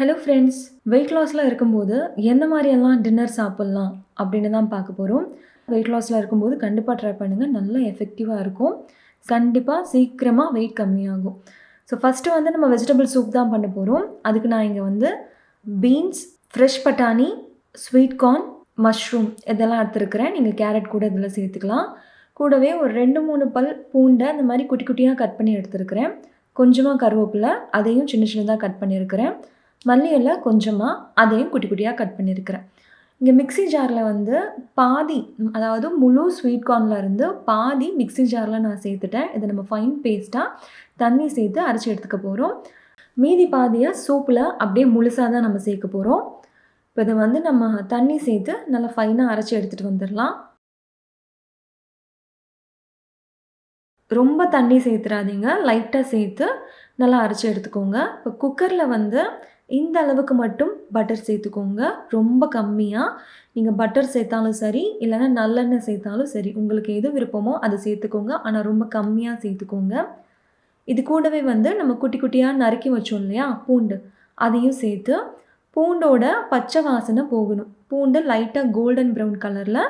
Hello friends wait லாஸில் இருக்கும்போது எந்த மாதிரியெல்லாம் டின்னர் சாப்பிட்லாம் அப்படின்னு தான் பார்க்க போகிறோம் வெயிட் லாஸில் இருக்கும்போது கண்டிப்பாக ட்ரை பண்ணுங்கள் நல்லா எஃபெக்டிவாக இருக்கும். கண்டிப்பாக சீக்கிரமாக வெயிட் கம்மியாகும். ஸோ ஃபஸ்ட்டு வந்து நம்ம வெஜிடபிள் சூப் தான் பண்ண போகிறோம் அதுக்கு நான் இங்கே வந்து பீன்ஸ் ஃப்ரெஷ் பட்டாணி ஸ்வீட் கார்ன் மஷ்ரூம் இதெல்லாம் எடுத்துருக்கிறேன். நீங்கள் கேரட் கூட இதில் சேர்த்துக்கலாம். கூடவே ஒரு ரெண்டு மூணு பல் பூண்டை இந்த மாதிரி குட்டி குட்டியாக கட் பண்ணி எடுத்துருக்கிறேன். கொஞ்சமாக கருவேப்பிலை அதையும் சின்ன சின்னதாக கட் பண்ணியிருக்கிறேன். மல்லி இலை கொஞ்சமாக அதையும் குட்டி குட்டியாக கட் பண்ணியிருக்கிறேன். இங்கே மிக்ஸி ஜாரில் வந்து பாதி அதாவது முழு ஸ்வீட் கார்னில் இருந்து பாதி மிக்ஸி ஜாரில் நான் சேர்த்துட்டேன். இதை நம்ம ஃபைன் பேஸ்ட்டாக தண்ணி சேர்த்து அரைச்சி எடுத்துக்க போகிறோம் மீதி பாதியை சூப்பில் அப்படியே முழுசாக தான் நம்ம சேர்க்க போகிறோம் இப்போ இதை வந்து நம்ம தண்ணி சேர்த்து நல்லா ஃபைனாக அரைச்சி எடுத்துகிட்டு வந்துடலாம். ரொம்ப தண்ணி சேர்த்துறாதீங்க. லைட்டாக சேர்த்து நல்லா அரைச்சி எடுத்துக்கோங்க. இப்போ குக்கரில் வந்து இந்த அளவுக்கு மட்டும் பட்டர் சேர்த்துக்கோங்க. ரொம்ப கம்மியாக நீங்கள் பட்டர் சேர்த்தாலும் சரி இல்லைன்னா நல்லெண்ணெய் சேர்த்தாலும் சரி உங்களுக்கு எது விருப்பமோ அதை சேர்த்துக்கோங்க. ஆனால் ரொம்ப கம்மியாக சேர்த்துக்கோங்க. இது கூடவே வந்து நம்ம குட்டி குட்டியாக நறுக்கி வச்சோம் இல்லையா? பூண்டு. அதையும் சேர்த்து பூண்டோட பச்சை வாசனை போகணும். பூண்டு லைட்டாக கோல்டன் ப்ரௌன் கலரில்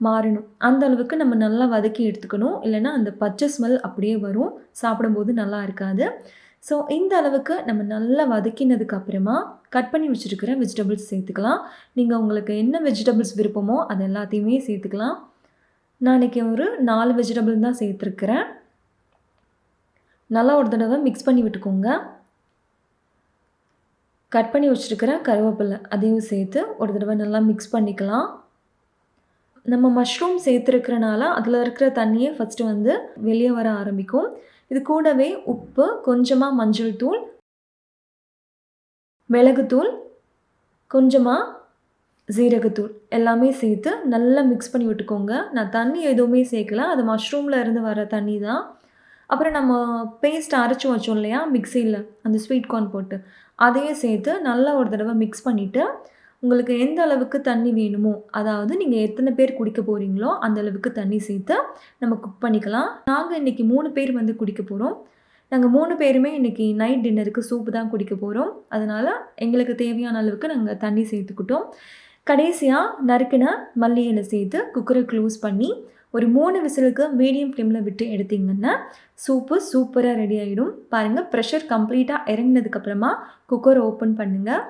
மாறணும். அந்த அளவுக்கு நம்ம நல்லா வதக்கி எடுத்துக்கணும். இல்லைன்னா அந்த பச்சை ஸ்மெல் அப்படியே வரும். சாப்பிடும்போது நல்லா இருக்காது. ஸோ இந்த அளவுக்கு நம்ம நல்லா வதக்கினதுக்கு அப்புறமா கட் பண்ணி வச்சுருக்கிற வெஜிடபிள்ஸ் சேர்த்துக்கலாம். நீங்கள் உங்களுக்கு என்ன வெஜிடபிள்ஸ் விருப்பமோ அது எல்லாத்தையுமே சேர்த்துக்கலாம். நான் ஒரு நாலு வெஜிடபிள் தான் சேர்த்துருக்குறேன். நல்லா ஒரு தடவை மிக்ஸ் பண்ணி விட்டுக்கோங்க. கட் பண்ணி வச்சுருக்கிற கருவேப்பிலை அதையும் சேர்த்து ஒரு தடவை நல்லா மிக்ஸ் பண்ணிக்கலாம். நம்ம மஷ்ரூம் சேர்த்துருக்கிறனால அதில் இருக்கிற தண்ணியே ஃபஸ்ட்டு வந்து வெளியே வர ஆரம்பிக்கும். இது கூடவே உப்பு கொஞ்சமாக மஞ்சள் தூள் மிளகுத்தூள் கொஞ்சமாக ஜீரகத்தூள் எல்லாமே சேர்த்து நல்லா மிக்ஸ் பண்ணி விட்டுக்கோங்க. நான் தண்ணி எதுவுமே சேர்க்கல. அது மஷ்ரூமில் இருந்து வர தண்ணி தான். அப்புறம் நம்ம பேஸ்ட் அரைச்சி வச்சோம் இல்லையா? மிக்சியில் அந்த ஸ்வீட் கார்ன் போட்டு. அதையும் சேர்த்து நல்லா ஒரு தடவை மிக்ஸ் பண்ணிவிட்டு உங்களுக்கு எந்த அளவுக்கு தண்ணி வேணுமோ அதாவது நீங்கள் எத்தனை பேர் குடிக்க போகிறீங்களோ அந்த அளவுக்கு தண்ணி சேர்த்து நம்ம குக் பண்ணிக்கலாம். நாங்கள் இன்றைக்கி மூணு பேர் வந்து குடிக்க போகிறோம் நாங்கள் மூணு பேருமே இன்றைக்கி நைட் டின்னருக்கு சூப்பு தான் குடிக்க போகிறோம் அதனால் எங்களுக்கு தேவையான அளவுக்கு நாங்கள் தண்ணி சேர்த்துக்கிட்டோம். கடைசியாக நறுக்கின மல்லி இலை சேர்த்து குக்கரை க்ளோஸ் பண்ணி ஒரு மூணு விசிலுக்கு மீடியம் ஃப்ளேமில் விட்டு எடுத்தீங்கன்னா சூப்பு சூப்பராக ரெடி ஆகிடும் பாருங்கள் ப்ரெஷர் கம்ப்ளீட்டாக இறங்கினதுக்கப்புறமா குக்கரை ஓப்பன் பண்ணுங்கள்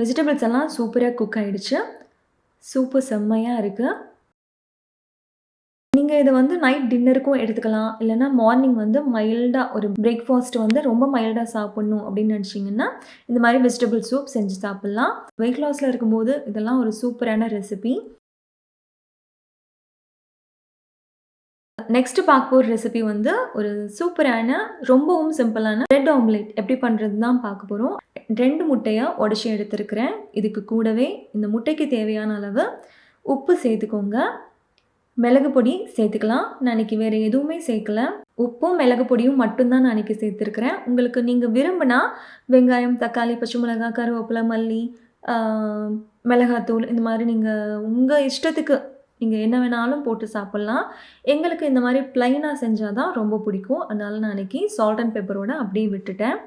வெஜிடபிள்ஸ் எல்லாம் சூப்பராக குக் ஆகிடுச்சு சூப்பு செம்மையாக இருக்குது நீங்கள் இதை வந்து நைட் டின்னருக்கும் எடுத்துக்கலாம். இல்லைன்னா மார்னிங் வந்து மைல்டாக ஒரு பிரேக்ஃபாஸ்ட் வந்து ரொம்ப மைல்டாக சாப்பிட்ணும் அப்படின்னு நினச்சிங்கன்னா இந்த மாதிரி வெஜிடபிள் சூப் செஞ்சு சாப்பிட்லாம். வெயிட் லாஸில் இருக்கும்போது இதெல்லாம் ஒரு சூப்பரான ரெசிபி நெக்ஸ்ட்டு பார்க்க போகிற ரெசிபி வந்து ஒரு சூப்பரான ரொம்பவும் சிம்பிளான ரெட் ஆம்லேட் எப்படி பண்ணுறது தான் பார்க்க போகிறோம் ரெண்டு முட்டையை உடச்சி எடுத்துருக்கிறேன். இதுக்கு கூடவே இந்த முட்டைக்கு தேவையான அளவு உப்பு சேர்த்துக்கோங்க. மிளகு பொடி சேர்த்துக்கலாம். நான் இன்னைக்கு வேறு எதுவுமே சேர்க்கல. உப்பும் மிளகு பொடியும் மட்டும்தான் நான் இன்னைக்கு சேர்த்துருக்குறேன். உங்களுக்கு நீங்கள் விரும்பினா வெங்காயம் தக்காளி பச்சை மிளகாய் கருவேப்பிலை மல்லி மிளகாத்தூள் இந்த மாதிரி நீங்கள் உங்கள் இஷ்டத்துக்கு நீங்கள் என்ன வேணாலும் போட்டு சாப்பிட்லாம். எங்களுக்கு இந்த மாதிரி ப்ளைனாக செஞ்சால் தான் ரொம்ப பிடிக்கும். அதனால நான் அன்றைக்கி சால்ட் அண்ட் பெப்பரோட அப்படியே விட்டுட்டேன்.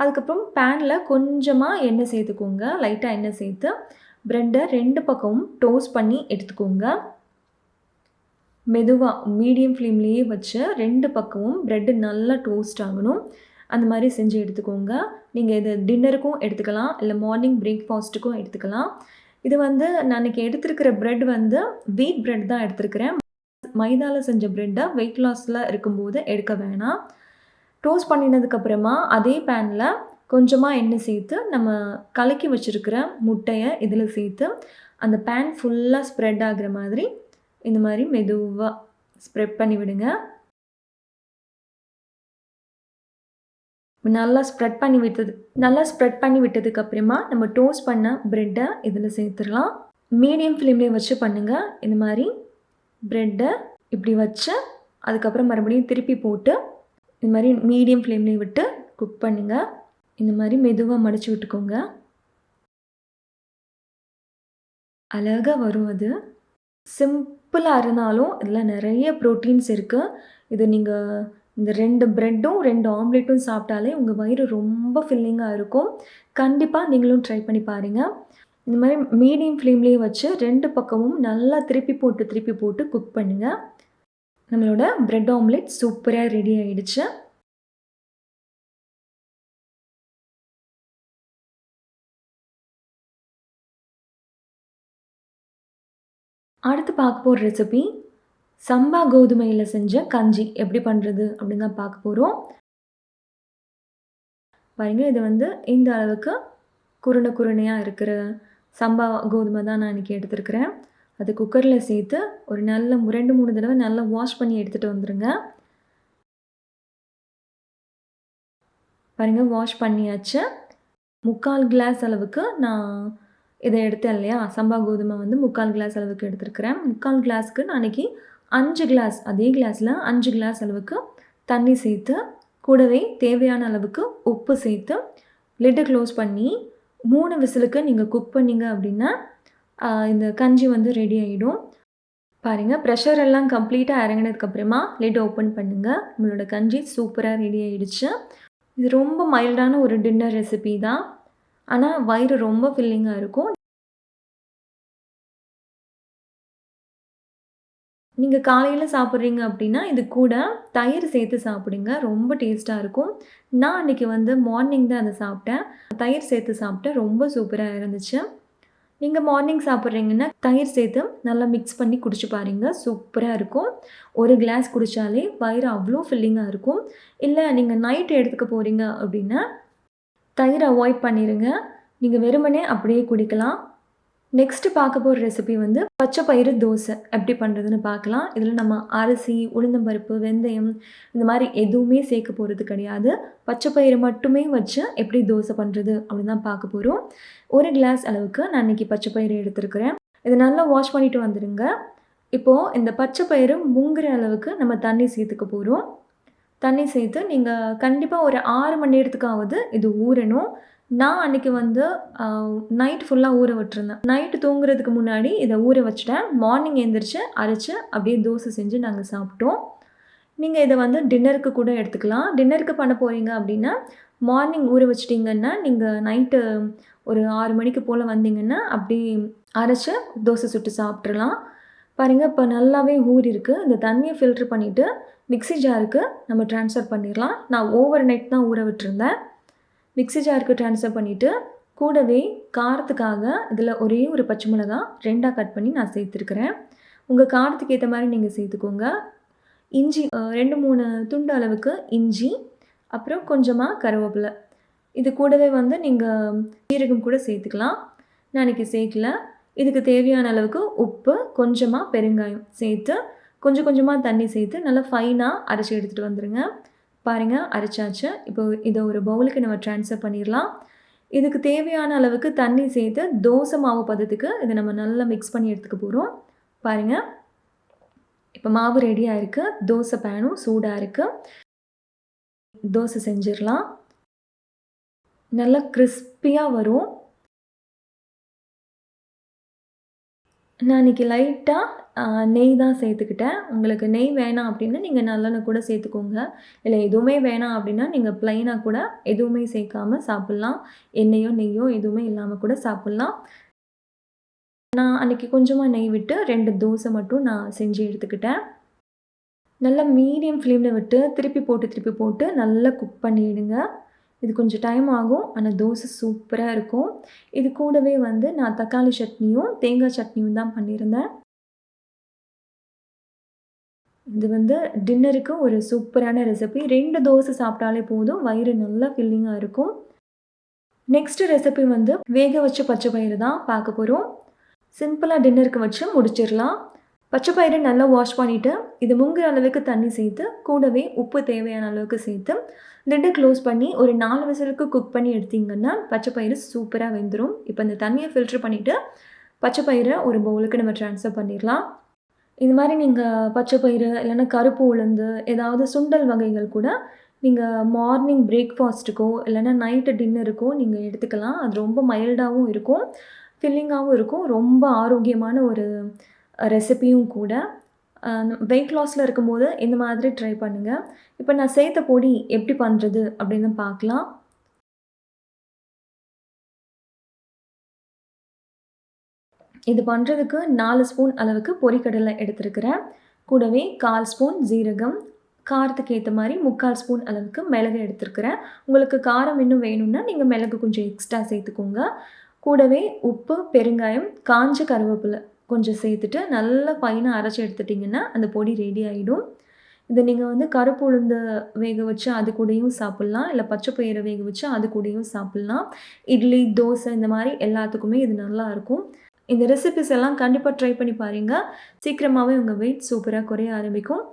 அதுக்கப்புறம் பேனில் கொஞ்சமாக எண்ணெய் சேர்த்துக்கோங்க. லைட்டாக எண்ணெய் சேர்த்து ப்ரெட்டை ரெண்டு பக்கமும் டோஸ்ட் பண்ணி எடுத்துக்கோங்க. மெதுவாக மீடியம் ஃப்ளேம்லேயே வச்சு ரெண்டு பக்கமும் ப்ரெட்டு நல்லா டோஸ்ட் ஆகணும். அந்த மாதிரி செஞ்சு எடுத்துக்கோங்க. நீங்கள் இது டின்னருக்கும் எடுத்துக்கலாம். இல்லை மார்னிங் பிரேக்ஃபாஸ்ட்டுக்கும் எடுத்துக்கலாம். இது வந்து நான் இன்னைக்கு எடுத்திருக்கிற ப்ரெட் வந்து வீட் ப்ரெட் தான் எடுத்திருக்கிறேன். மைதாவில் செஞ்ச ப்ரெட்டை வெயிட் லாஸில் இருக்கும்போது எடுக்க வேணாம். டோஸ்ட் பண்ணினதுக்கப்புறமா அதே பேனில் கொஞ்சமாக எண்ணெய் சேர்த்து நம்ம கலக்கி வச்சுருக்கிற முட்டையை இதில் சேர்த்து அந்த பேன் ஃபுல்லாக ஸ்ப்ரெட் ஆகுற மாதிரி இந்த மாதிரி மெதுவாக ஸ்ப்ரெட் பண்ணி விடுங்க. நல்லா ஸ்ப்ரெட் பண்ணி விட்டது நல்லா ஸ்ப்ரெட் பண்ணி விட்டதுக்கு அப்புறமா நம்ம டோஸ்ட் பண்ண ப்ரெட்டை இதில் சேர்த்துடலாம். மீடியம் ஃப்ளேம்லேயே வச்சு பண்ணுங்கள் இந்த மாதிரி ப்ரெட்டை இப்படி வச்சு அதுக்கப்புறம் மறுபடியும் திருப்பி போட்டு இந்த மாதிரி மீடியம் ஃப்ளேம்லேயே விட்டு குக் பண்ணுங்கள் இந்த மாதிரி மெதுவாக மடித்து விட்டுக்கோங்க. அழகாக வரும் அது. சிம்பிளாக இருந்தாலும் இதில் நிறைய ப்ரோட்டீன்ஸ் இருக்குது இது நீங்கள் இந்த ரெண்டு ப்ரெட்டும் ரெண்டு ஆம்லேட்டும் சாப்பிட்டாலே உங்கள் வயிறு ரொம்ப ஃபில்லிங்காக இருக்கும். கண்டிப்பாக நீங்களும் ட்ரை பண்ணி பாருங்கள் இந்த மாதிரி மீடியம் ஃப்ளேம்லேயே வச்சு ரெண்டு பக்கமும் நல்லா திருப்பி போட்டு திருப்பி போட்டு குக் பண்ணுங்கள் நம்மளோட ப்ரெட் ஆம்லேட் சூப்பராக ரெடி ஆகிடுச்சு அடுத்து பார்க்க போகிற ரெசிபி சம்பா கோதுமையில் செஞ்ச கஞ்சி. எப்படி பண்ணுறது அப்படின்னு தான் பார்க்க போகிறோம் பாருங்க இது வந்து இந்த அளவுக்கு குருணை குருணையாக இருக்கிற சம்பா கோதுமை தான் நான் இன்றைக்கி எடுத்துருக்கிறேன். அது குக்கரில் சேர்த்து ஒரு நல்ல ரெண்டு மூணு தடவை நல்லா வாஷ் பண்ணி எடுத்துகிட்டு வந்துடுங்க பாருங்கள் வாஷ் பண்ணியாச்சு. முக்கால் கிளாஸ் அளவுக்கு நான் இதை எடுத்தேன் இல்லையா? சம்பா கோதுமை வந்து முக்கால் கிளாஸ் அளவுக்கு எடுத்துருக்கிறேன். முக்கால் கிளாஸ்க்கு நான் அன்றைக்கி அஞ்சு கிளாஸ் அதே கிளாஸில் அஞ்சு கிளாஸ் அளவுக்கு தண்ணி சேர்த்து கூடவே தேவையான அளவுக்கு உப்பு சேர்த்து லிட்டை க்ளோஸ் பண்ணி மூணு விசிலுக்கு நீங்கள் குக் பண்ணிங்க அப்படின்னா இந்த கஞ்சி வந்து ரெடி ஆகிடும் பாருங்கள் ப்ரெஷர் எல்லாம் கம்ப்ளீட்டாக இறங்கினதுக்கப்புறமா லிட் ஓப்பன் பண்ணுங்கள் நம்மளோட கஞ்சி சூப்பராக ரெடி ஆகிடுச்சு இது ரொம்ப மைல்டான ஒரு டின்னர் ரெசிபி தான். ஆனால் வயிறு ரொம்ப ஃபில்லிங்காக இருக்கும். நீங்கள் காலையில் சாப்பிட்றீங்க அப்படின்னா இது கூட தயிர் சேர்த்து சாப்பிடுங்க. ரொம்ப டேஸ்ட்டாக இருக்கும். நான் அன்றைக்கி வந்து மார்னிங் தான் அதை சாப்பிட்டேன். தயிர் சேர்த்து சாப்பிட்டேன். ரொம்ப சூப்பராக இருந்துச்சு. நீங்கள் மார்னிங் சாப்பிட்றீங்கன்னா தயிர் சேர்த்து நல்லா மிக்ஸ் பண்ணி குடிச்சு பாருங்க. சூப்பராக இருக்கும். ஒரு கிளாஸ் குடித்தாலே வயிறு அவ்வளோ ஃபில்லிங்காக இருக்கும். இல்லை நீங்கள் நைட் எடுத்துக்க போகிறீங்க அப்படின்னா தயிர் அவாய்ட் பண்ணிடுங்க நீங்கள் வெறுமனே அப்படியே குடிக்கலாம். நெக்ஸ்ட்டு பார்க்க போகிற ரெசிபி வந்து பச்சை பயிறு தோசை. எப்படி பண்ணுறதுன்னு பார்க்கலாம். இதில் நம்ம அரிசி உளுந்தம்பருப்பு வெந்தயம் இந்த மாதிரி எதுவுமே சேர்க்க போகிறது கிடையாது. பச்சை பயிறு மட்டுமே வச்சு எப்படி தோசை பண்ணுறது அப்படின்னு தான் பார்க்க போகிறோம் ஒரு கிளாஸ் அளவுக்கு நான் இன்றைக்கி பச்சை பயிறு எடுத்துருக்கிறேன். இதை நல்லா வாஷ் பண்ணிவிட்டு வந்துடுங்க. இப்போது இந்த பச்சை பயிறு முங்குற அளவுக்கு நம்ம தண்ணி சேர்த்துக்க போகிறோம் தண்ணி சேர்த்து நீங்கள் கண்டிப்பாக ஒரு ஆறு மணி நேரத்துக்காவது இது ஊறணும். நான் அன்றைக்கி வந்து நைட் ஃபுல்லாக ஊற விட்டுருந்தேன். நைட்டு தூங்குறதுக்கு முன்னாடி இதை ஊற வச்சுட்டேன். மார்னிங் எழுந்திரிச்சு அரைச்சி அப்படியே தோசை செஞ்சு நாங்கள் சாப்பிட்டோம். நீங்கள் இதை வந்து டின்னருக்கு கூட எடுத்துக்கலாம். டின்னருக்கு பண்ண போகிறீங்க அப்படின்னா மார்னிங் ஊற வச்சிட்டிங்கன்னா நீங்கள் நைட்டு ஒரு ஆறு மணிக்கு போல் வந்தீங்கன்னா அப்படி அரைச்சி தோசை சுட்டு சாப்பிட்றலாம் பாருங்கள் இப்போ நல்லாவே ஊறி இருக்குது இந்த தண்ணியை ஃபில்ட்ரு பண்ணிவிட்டு மிக்சி ஜாருக்கு நம்ம ட்ரான்ஸ்ஃபர் பண்ணிடலாம். நான் ஓவர் நைட் தான் ஊற விட்டுருந்தேன். மிக்சி ஜாருக்கு ட்ரான்ஸ்ஃபர் பண்ணிவிட்டு கூடவே காரத்துக்காக இதில் ஒரே ஒரு பச்சை மிளகா ரெண்டாக கட் பண்ணி நான் சேர்த்துருக்குறேன். உங்கள் காரத்துக்கு ஏற்ற மாதிரி நீங்கள் சேர்த்துக்கோங்க. இஞ்சி ரெண்டு மூணு துண்டு அளவுக்கு இஞ்சி அப்புறம் கொஞ்சமாக கருவேப்பிலை. இது கூடவே வந்து நீங்கள் சீரகம் கூட சேர்த்துக்கலாம். நான் இன்றைக்கி சேர்க்கல. இதுக்கு தேவையான அளவுக்கு உப்பு கொஞ்சமாக பெருங்காயம் சேர்த்து கொஞ்சம் கொஞ்சமாக தண்ணி சேர்த்து நல்லா ஃபைனாக அரைச்சி எடுத்துகிட்டு வந்துடுங்க பாருங்கள் அரைச்சாச்சு. இப்போ இதை ஒரு பவுலுக்கு நம்ம ட்ரான்ஸ்ஃபர் பண்ணிடலாம். இதுக்கு தேவையான அளவுக்கு தண்ணி சேர்த்து தோசை மாவு பதத்துக்கு இதை நம்ம நல்லா மிக்ஸ் பண்ணி எடுத்துக்க போகிறோம் பாருங்கள் இப்போ மாவு ரெடியாக இருக்குது தோசை பேனும் சூடாக இருக்குது தோசை செஞ்சிடலாம். நல்லா கிறிஸ்பியாக வரும். நான் இன்றைக்கி லைட்டாக நெய் தான் சேர்த்துக்கிட்டேன். உங்களுக்கு நெய் வேணாம் அப்படின்னா நீங்கள் நல்லெண்ணெய் கூட சேர்த்துக்கோங்க. இல்லை எதுவுமே வேணாம் அப்படின்னா நீங்கள் ப்ளைனாக கூட எதுவுமே சேர்க்காம சாப்பிட்லாம். எண்ணெயோ நெய்யோ எதுவுமே இல்லாமல் கூட சாப்பிட்லாம். நான் அன்றைக்கி கொஞ்சமாக நெய் விட்டு ரெண்டு தோசை மட்டும் நான் செஞ்சு எடுத்துக்கிட்டேன். நல்லா மீடியம் ஃப்ளேமில் விட்டு திருப்பி போட்டு திருப்பி போட்டு நல்லா குக் பண்ணிவிடுங்க இது கொஞ்சம் டைம் ஆகும். ஆனால் தோசை சூப்பராக இருக்கும். இது கூடவே வந்து நான் தக்காளி சட்னியும் தேங்காய் சட்னியும் தான் பண்ணியிருந்தேன். இது வந்து டின்னருக்கு ஒரு சூப்பரான ரெசிபி ரெண்டு தோசை சாப்பிட்டாலே போதும். வயிறு நல்லா ஃபில்லிங்காக இருக்கும். நெக்ஸ்ட் ரெசிபி வந்து வேக வச்ச பச்சை பயிறு தான் பார்க்க போகிறோம் சிம்பிளாக டின்னருக்கு வச்சு முடிச்சிடலாம். பச்சை பயிரை நல்லா வாஷ் பண்ணிவிட்டு இது முங்குற அளவுக்கு தண்ணி சேர்த்து கூடவே உப்பு தேவையான அளவுக்கு சேர்த்து லிட்டை க்ளோஸ் பண்ணி ஒரு நாலு விசிலுக்கு குக் பண்ணி எடுத்திங்கன்னா பச்சை பயிறு சூப்பராக வெந்துடும் இப்போ இந்த தண்ணியை ஃபில்ட்ரு பண்ணிவிட்டு பச்சை பயிரை ஒரு பவுலுக்கு நம்ம ட்ரான்ஸ்ஃபர் பண்ணிடலாம். இது மாதிரி நீங்கள் பச்சை பயிறு இல்லைன்னா கருப்பு உளுந்து ஏதாவது சுண்டல் வகைகள் கூட நீங்கள் மார்னிங் பிரேக்ஃபாஸ்ட்டுக்கோ இல்லைன்னா நைட்டு டின்னருக்கோ நீங்கள் எடுத்துக்கலாம். அது ரொம்ப மைல்டாகவும் இருக்கும் ஃபில்லிங்காகவும் இருக்கும். ரொம்ப ஆரோக்கியமான ஒரு ரெசிப்பியும் கூட. வெயிட் லாஸில் இருக்கும்போது இந்த மாதிரி ட்ரை பண்ணுங்கள் இப்போ நான் சேர்த்த பொடி எப்படி பண்ணுறது அப்படின்னு பார்க்கலாம். இது பண்ணுறதுக்கு நாலு ஸ்பூன் அளவுக்கு பொரிக்கடலை எடுத்துருக்கிறேன். கூடவே கால் ஸ்பூன் ஜீரகம். காரத்துக்கு ஏற்ற மாதிரி முக்கால் ஸ்பூன் அளவுக்கு மிளகு எடுத்துருக்கிறேன். உங்களுக்கு காரம் இன்னும் வேணும்னா நீங்கள் மிளகு கொஞ்சம் எக்ஸ்ட்ரா சேர்த்துக்கோங்க. கூடவே உப்பு பெருங்காயம் காஞ்ச கருவேப்பிலை கொஞ்சம் சேர்த்துட்டு நல்லா ஃபைனாக அரைச்சி எடுத்துட்டிங்கன்னா அந்த பொடி ரெடி ஆகிடும் இதை நீங்கள் வந்து கருப்பு உளுந்து வேக வச்சு அது கூடயும் சாப்பிட்லாம். இல்லை பச்சை பயிரை வேக வச்சு அது கூடயும் சாப்பிட்லாம். இட்லி தோசை இந்த மாதிரி எல்லாத்துக்குமே இது நல்லாயிருக்கும் இந்த ரெசிபிஸ் எல்லாம் கண்டிப்பாக ட்ரை பண்ணி பாருங்கள் சீக்கிரமாகவே உங்கள் வெயிட் சூப்பராக குறைய ஆரம்பிக்கும்.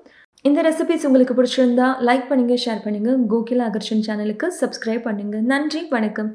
இந்த ரெசிபிஸ் உங்களுக்கு பிடிச்சிருந்தா லைக் பண்ணுங்கள் ஷேர் பண்ணுங்கள் கோகிலா அகர்ஷன் சேனலுக்கு சப்ஸ்கிரைப் பண்ணுங்கள் நன்றி வணக்கம்.